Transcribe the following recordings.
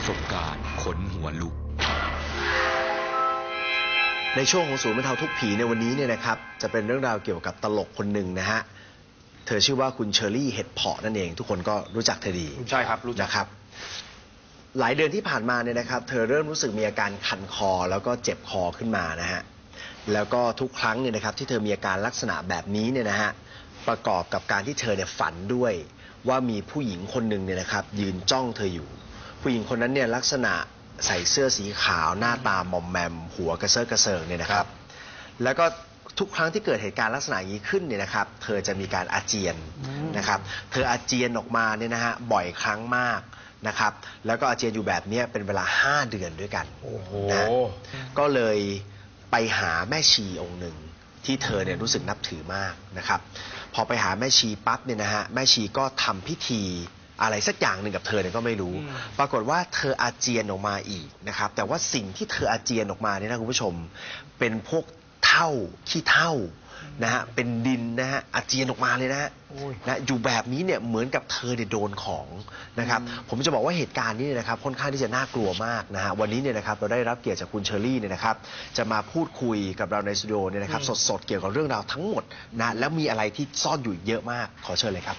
ประสบการณ์ขนหัวลุก ในช่วงของศูนย์บรรเทาทุกข์ผีในวันนี้เนี่ยนะครับ จะเป็นเรื่องราวเกี่ยวกับตลกคนหนึ่งนะฮะ เธอชื่อว่าคุณเชอรี่เห็ดเพาะนั่นเอง ทุกคนก็รู้จักเธอดีใช่ครับรู้จัก นะครับ หลายเดือนที่ผ่านมาเนี่ยนะครับ เธอเริ่มรู้สึกมีอาการคันคอแล้วก็เจ็บคอขึ้นมานะฮะ แล้วก็ทุกครั้งเนี่ยนะครับที่เธอมีอาการลักษณะแบบนี้เนี่ยนะฮะ ประกอบกับการที่เธอเนี่ยฝันด้วย ว่ามีผู้หญิงคนหนึ่งเนี่ยนะครับ ยืนจ้องเธออยู่ ผู้หญิงคนนั้นเนี่ยลักษณะใส่เสื้อสีขาวหน้าตามอมแมม หัวกระเซาะกระเซิงเนี่ยนะครับ แล้วก็ทุกครั้งที่เกิดเหตุการณ์ลักษณะอย่างนี้ขึ้นเนี่ยนะครับ เธอจะมีการอาเจียนนะครับ เธออาเจียนออกมาเนี่ยนะฮะบ่อยครั้งมากนะครับ แล้วก็อาเจียนอยู่แบบเนี้ยเป็นเวลา 5 เดือนด้วยกันโอ้โหนะก็เลยไปหาแม่ชีองค์หนึ่งที่เธอเนี่ยรู้สึกนับถือมากนะครับ พอไปหาแม่ชีปั๊บเนี่ยนะฮะแม่ชีก็ทำพิธี อะไรสักอย่างหนึ่งกับเธอเนี่ยก็ไม่รู้ ปรากฏว่าเธออาเจียนออกมาอีกนะครับ แต่ว่าสิ่งที่เธออาเจียนออกมาเนี่ยนะคุณผู้ชม เป็นพวกเท่าขี้เท่านะฮะเป็นดินนะฮะอาเจียนออกมาเลยนะฮะนะอยู่แบบนี้เนี่ยเหมือนกับเธอเนี่ยโดนของนะครับผมจะบอกว่าเหตุการณ์นี้เนี่ยนะครับค่อนข้างที่จะน่ากลัวมากนะฮะวันนี้เนี่ยนะครับเราได้รับเกียรติจากคุณเชอรี่เนี่ยนะครับจะมาพูดคุยกับเราในสตูดิโอเนี่ยนะครับสดๆเกี่ยวกับเรื่องราวทั้งหมดนะแล้วมีอะไรที่ซ่อนอยู่อีกเยอะมากขอเชิญเลยครับ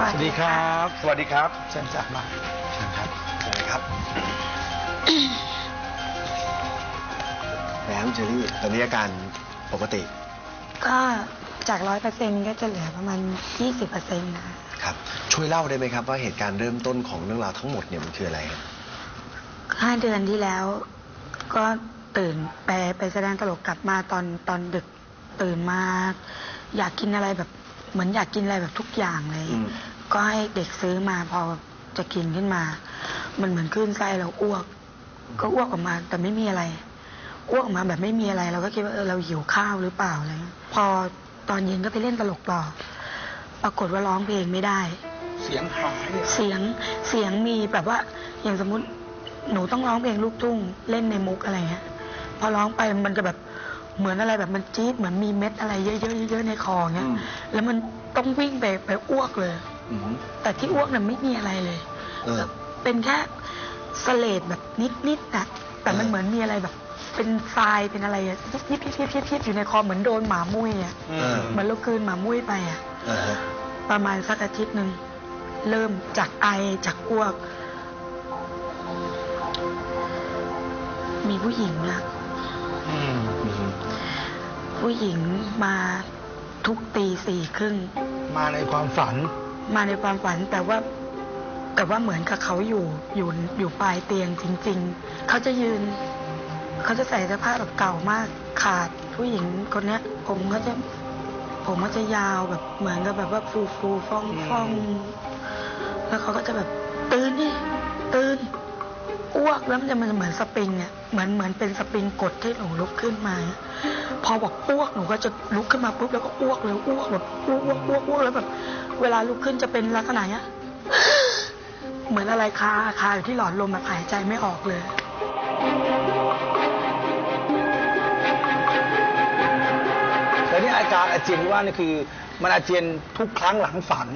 สวัสดีครับ สวัสดีครับเชิญจับมาเชิญครับเชิญเลยครับแล้วคุณเชอรี่ตอนนี้อาการปกติ ก็จากร้อยเปอร์เซ็นก็จะเหลือประมาณยี่สิบเปอร์เซ็นต์นะคะครับ ช่วยเล่าได้ไหมครับว่าเหตุการณ์เริ่มต้นของเรื่องราวทั้งหมดเนี่ยมันคืออะไรครับห้าเดือนที่แล้ว ก็ตื่นไปไปแสดงตลกกลับมาตอนตอนดึกตื่นมา อยากกินอะไรแบบ เหมือนอยากกินอะไรแบบทุกอย่างเลย อืม ก็ให้เด็กซื้อมาพอจะกินขึ้นมา มันเหมือนคลื่นไส้เราอ้วก ก็อ้วกออกมาแต่ไม่มีอะไร อ้วกออกมาแบบไม่มีอะไร เราก็คิดว่าเออเราหิวข้าวหรือเปล่าอะไรเงี้ยพอตอนเย็นก็ไปเล่นตลกต่อปรากฏว่าร้องเพลงไม่ได้ เสียงหายเลยเสียงเสียงมีแบบว่า อย่างสมมุติหนูต้องร้องเพลงลูกทุ่งเล่นในมุกอะไรเงี้ยพอร้องไปมันจะแบบ เหมือนอะไรแบบมันจี๊ดเหมือนมีเม็ดอะไรเยอะๆเยอะๆในคอเงี้ยแล้วมันต้องวิ่งไปไปอ้วกเลย อืมแต่ที่อ้วกน่ะไม่มีอะไรเลย เออ เป็นแค่สเลดแบบนิดๆนะแต่มันเออ เหมือนมีอะไรแบบ เป็นทรายเป็นอะไรอะยิบยิบยิบยิบยิบยิบอยู่ในคอเหมือนโดนหมามุ้ยอะเออเหมือนเรากลืนหมามุ้ยไปอะอ่าฮะประมาณสักอาทิตย์หนึ่งเริ่มจากไอจากอ้วก มีผู้หญิงนะอืมอืม ผู้หญิงมาทุกตีสี่ครึ่ง มาในความฝัน มาในความฝันแต่ว่า แต่ว่าเหมือนกับเขาอยู่อยู่อยู่ปลายเตียงจริง ๆ เขาจะยืน เขาจะใส่เสื้อผ้าแบบเก่ามากขาดผู้หญิงคนเนี้ยผมก็จะผมก็จะยาวแบบเหมือนกับแบบว่าฟูฟูฟ่องฟ่องแล้วเขาก็จะแบบตื่นนี่ตื่นอ้ วกแล้วมันจะมันเหมือนสปริงเนี่ยเหมือนเหมือนเป็นสปริงกดที่หนูลุกขึ้นมา พอบอกอ้วกหนูก็จะลุกขึ้นมาปุ๊บแล้วก็อ้วกเลยอ้วกแบบอ้วกอ้วกอ้วกอ้วกแล้วแบบเวลาลุกขึ้นจะเป็นลักษณะเนี้ยเหมือนอะไรคาคาอยู่ที่หลอดลมแบบหายใจไม่ออกเลยแล้วนี่อาการอาเจียนที่ว่านี่คือมันอาเจียนทุกครั้งหลังฝัน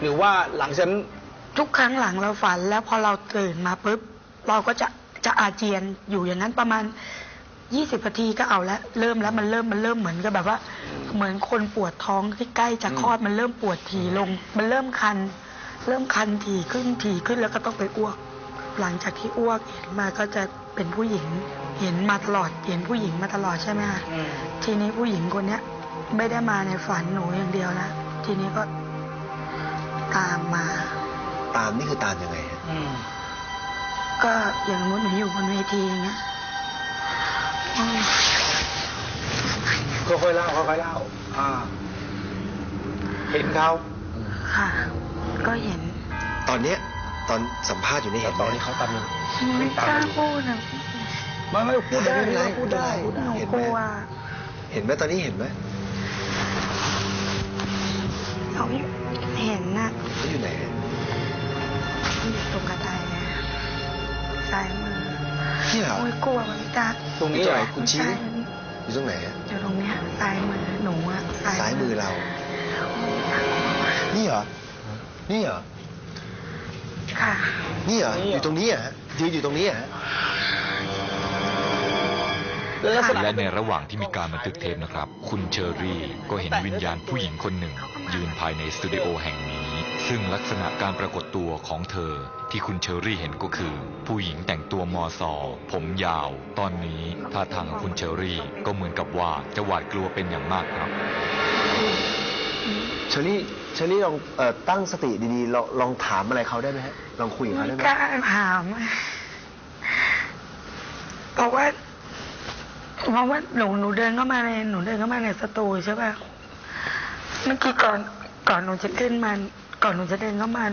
หรือว่าหลังจากนั้นทุกครั้งหลังเราฝันแล้วพอเราตื่นมาปุ๊บ เราก็จะจะอาเจียนอยู่อย่างนั้นประมาณยี่สิบนาทีก็เอาแล้วเริ่มแล้วมันเริ่มมันเริ่มเหมือนกับแบบว่า เหมือนคนปวดท้องที่ใกล้จะคลอดมันเริ่มปวดถี่ลง มันเริ่มคัน เริ่มคันถี่ขึ้นถี่ขึ้นแล้วก็ต้องไปอ้วก หลังจากที่อ้วกเห็นมาก็จะเป็นผู้หญิง เห็นมาตลอด เห็นผู้หญิงมาตลอดใช่ไหมคะทีนี้ผู้หญิงคนเนี้ยไม่ได้มาในฝันหนูอย่างเดียวนะทีนี้ก็ตามมา ตามนี่คือตามยังไงฮะอืม ก็อย่างสมมติหนูอยู่บนเวทีอย่างเงี้ยอืมค่อยๆเล่าค่อยๆเล่าอ่า เห็นเขาค่ะ ก็เห็น ตอนเนี้ยตอนสัมภาษณ์อยู่นี่แต่เห็นไหตมอนนี้เขาตามไม่กล้าพูดนะไม่ไม่พูดได้ไม่เป็นไรพูดได้พูดหได้นูเห็นกไหมลัวเห็นไหมตอนนี้เห็นไหมเขาเห็นนะเขาอยู่ไหน ซ้ายมือนี่เหรอ โอ้ยกลัวมันไม่กล้าตรงนี้อยู่เหรไหนอคุณชี้ไม่อยู่ตรงไหนฮะอยู่ตรงเนี้ยซ้ายมือหนูอะซ้ายมือเราโอ้ยน่ากอนี่เหรอ ค่ะ นี่เหรอนี่เหรอออยู่ตรงนี้เหรอฮะยืนอยู่ตรงนี้เหรอฮะแล้วลักษณะและในระหว่างที่มีการบันทึกเทปนะครับ คุณเชอรี่ก็เห็นวิญญาณผู้หญิงคนหนึ่ง ยืนภายในสตูดิโอแห่งนี้ ซึ่งลักษณะการปรากฏตัวของเธอที่คุณเชอรี่เห็นก็คือ ผู้หญิงแต่งตัวมอซอ ผมยาว ตอนนี้ท่าทางของคุณเชอรี่ก็เหมือนกับว่าจะหวาดกลัวเป็นอย่างมากครับเชอรี่เชอรี่ลองเอ่อตั้งสติดีๆลองลองถามอะไรเขาได้ไหมฮะลองคุยกับไม่เขาได้ไหมกล้าถามเพราะว่าเพราะว่าหนูหนูเดินเข้ามาในหนูเดินเข้ามาในสตูใช่ป่ะเมื่อกี้ก่อนก่อนหนูจะขึ้นมา ก่อนหนูจะเดินเข้ามา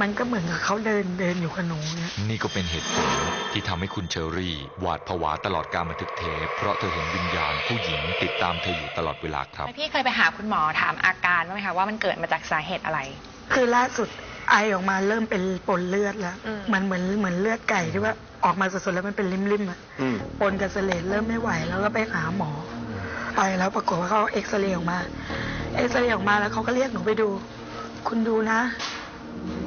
มันก็เหมือนกับเขาเดินเดินอยู่กับหนูเนี่ยนี่ก็เป็นเหตุผลที่ทำให้คุณเชอรี่ หวาดผวาตลอดการบันทึกเทปเพราะเธอเห็นวิญญาณผู้หญิงติดตามเธออยู่ตลอดเวลาครับ พี่เคยไปหาคุณหมอถามอาการบ้างไหมคะว่ามันเกิดมาจากสาเหตุอะไร คือล่าสุดไอออกมาเริ่มเป็นปนเลือดแล้ว อืม มันเหมือนเหมือนเลือดไก่ที่ว่าออกมาสดๆแล้วมันเป็นริมๆอะอืม ปนกับเสลดเริ่มไม่ไหวแล้วก็ไปหาหมอ ไปแล้วปรากฏว่าเขาเอ็กซเรย์ออกมา เอ็กซเรย์ออกมาแล้วเขาก็เรียกหนูไปดู คุณดูนะ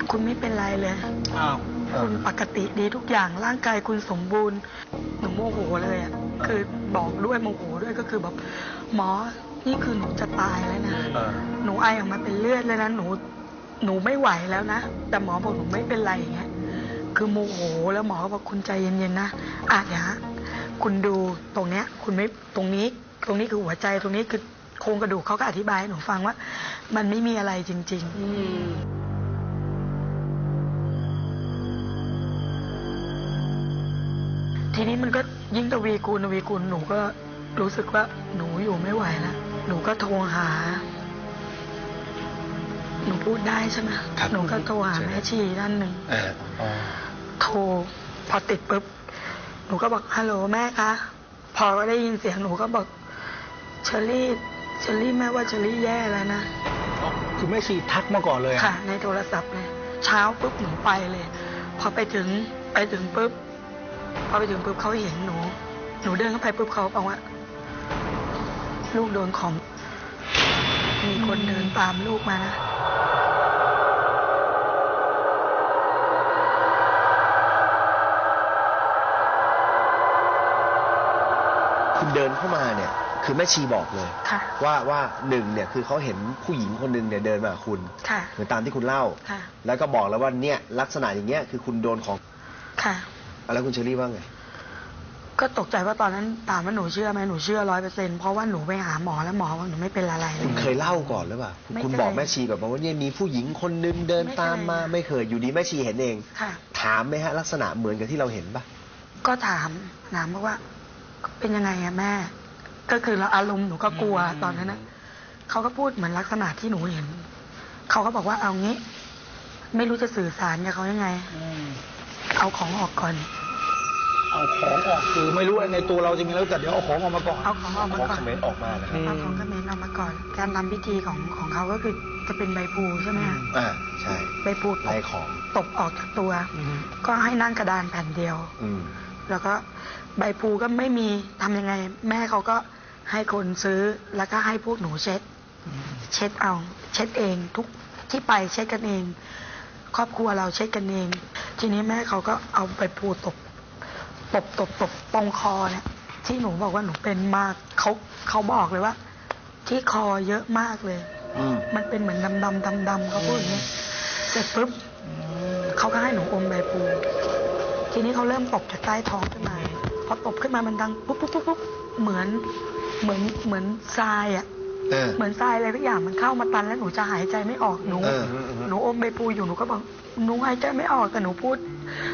คุณไม่เป็นไรเลย อ้าวคุณปกติดีทุกอย่างร่างกายคุณสมบูรณ์หนูโมโหเลยอะคือบอกด้วยโมโหด้วยก็คือแบบหมอนี่คือหนูจะตายแล้วนะเออหนูไอออกมาเป็นเลือดเลยนะหนูหนูไม่ไหวแล้วนะแต่หมอบอกหนูไม่เป็นไรอย่างเงี้ยคือโมโหแล้วหมอก็บอกคุณใจเย็นๆนะอาจจะเดี๋ยวฮะคุณดูตรงเนี้ย คุณไม่ตรงนี้ ตรงนี้คือหัวใจตรงนี้คือ โครงกระดูกเขาก็อธิบายให้หนูฟังว่า มันไม่มีอะไรจริงๆทีนี้มันก็ยิ่งทวีคูณทวีคูณหนูก็รู้สึกว่าหนูอยู่ไม่ไหวแล้วหนูก็โทรหา หนูพูดได้ใช่ไหมครับหนูก็โทรหาใช่แม่ชีท่านหนึ่งเออโทรพอติดปุ๊บหนูก็บอกฮัลโหลแม่คะพอก็ได้ยินเสียงหนูก็บอกเชอรี่ เชอรี่แม่ว่าเชอรี่แย่แล้วนะ คือแม่ชีทักมาก่อนเลยอะค่ะ ในโทรศัพท์เลยเช้าปุ๊บหนูไปเลย พอไปถึงไปถึงปุ๊บพอไปถึงปุ๊บเขาเห็นหนู หนูเดินเข้าไปปุ๊บเขาบอกว่า ลูกโดนของ มีคนเดินตามลูกมานะคุณเดินเข้ามาเนี่ย คือแม่ชีบอกเลย ค่ะ ว่าว่าหนึ่งเนี่ยคือเขาเห็นผู้หญิงคนหนึ่งเนี่ยเดินมากับคุณค่ะ เหมือนตามที่คุณเล่า ค่ะ แล้วก็บอกแล้วว่าเนี่ยลักษณะอย่างเงี้ยคือคุณโดนของค่ะ แล้วคุณเชอรี่ว่าไง ก็ตกใจว่าตอนนั้นถามว่าหนูเชื่อไหมหนูเชื่อร้อยเปอร์เซ็นเพราะว่าหนูไปหาหมอแล้วหมอว่าหนูไม่เป็นอะไรเลคุณย เคยเล่าก่อนหรือเปล่า ไม่คุณเคยบอกแม่ชีก่อนว่าเนี่ยมีผู้หญิงคนหนึงเดินไม่เคยตามมาไม่เคยอยู่ดีแม่ชีเห็นเอง ค่ะ ถามไหมฮะลักษณะเหมือนกับที่เราเห็นปะก็ถามถามบอกว่า เป็นยังไงอะแม่ ก็คือเราอารมณ์หนูก็กลัวตอนนั้นนะเขาก็พูดเหมือนลักษณะที่หนูเห็น เขาก็บอกว่าเอางี้ ไม่รู้จะสื่อสารกับเขายังไงอืมเอาของออกก่อน เอาของออกคือไม่รู้ว่าในตัวเราจะมีแล้วแต่เดี๋ยวเอาของออกมาก่อนเอาของออกมาของก่อเขนมรออกมานะครับอืมเอาของเขมรออกมาก่อน การทำพิธีของของเขาก็คือจะเป็นใบพลูใช่ไหมคะอ่าใช่ใบพลูตลายบของตบออกจากตัวอืมก็ให้นั่งกระดานแผ่นเดียว อืมแล้วก็ใบพลูก็ไม่มีทำยังไง แม่เขาก็ ให้คนซื้อแล้วก็ให้พวกหนูเช็ด เช็ดเอา เช็ดเองทุกที่ไปเช็ดกันเอง ครอบครัวเราเช็ดกันเอง ทีนี้แม่เขาก็เอาใบพลูตบตบตบตบตรงคอเนี่ยที่หนูบอกว่าหนูเป็นมากเขาเขาบอกเลยว่า ที่คอเยอะมากเลยอืมมันเป็นเหมือนดำดำดำดำๆเขาพูดอย่างนี้เสร็จปุ๊บเขาก็ให้หนูอมใบพลูทีนี้เขาเริ่มตบจากใต้ท้องขึ้นมา พอตบขึ้นมามันดังปุ๊บปุ๊บปุ๊บปุ๊บเหมือน เหมือนเหมือนทรายอะเออ เหมือนทรายอะไรทุกอย่างมันเข้ามาตันแล้วหนูจะหายใจไม่ออกหนูเออหนูอมใบพลูอยู่หนูก็บอกหนูหายใจไม่ออกแต่หนูพูด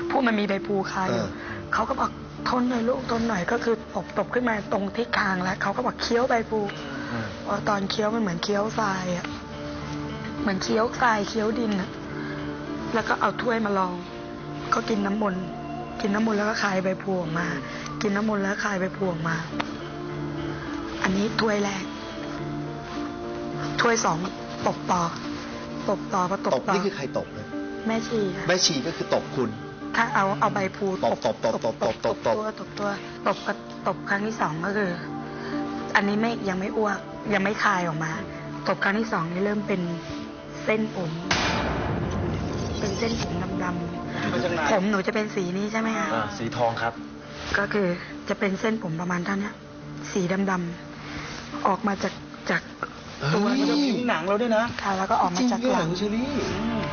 พูดมันมีใบพลูคาอยู่เออ เขาก็บอกทนหน่อยลูกทนหน่อยก็คือตบตบขึ้นมาตรงที่คางแล้วเขาก็บอกเคี้ยวใบพลูอืมพอตอนเคี้ยวมันเหมือนเคี้ยวทรายอะเหมือนเคี้ยวทรายเคี้ยวดินอะแล้วก็เอาถ้วยมาลอง ก็กินน้ำมนต์กินน้ำมนต์แล้วก็คายใบพลูออกมา กินน้ำมนต์แล้วคายใบพลูออกมา อันนี้ถ้วยแรก ถ้วยสองตบต่อ ตบต่อพอตบตบต่อนี่คือใครตบนะแม่ชีค่ะแม่ชีก็คือตบคุณ ถ้าเอาเอาใบพลูตบตบตบตบตบตบตบตัวตบตัวตบตบครั้งที่สองก็คือ อันนี้ไม่ยังไม่อ้วก ยังไม่คายออกมา ตบครั้งที่สองนี่เริ่มเป็นเส้นผม เป็นเส้นผมดมาจากไหนำๆผมหนูจะเป็นสีนี้ใช่ไหมคะอ่าสีทองครับ ก็คือจะเป็นเส้นผมประมาณเท่าเนี้ยสีดำๆ ออกมาจากจากตัวมันจะนี้ผิวหนังเราด้วยนะค่ะแล้วก็ออกมาจากหลังเชอรี่อ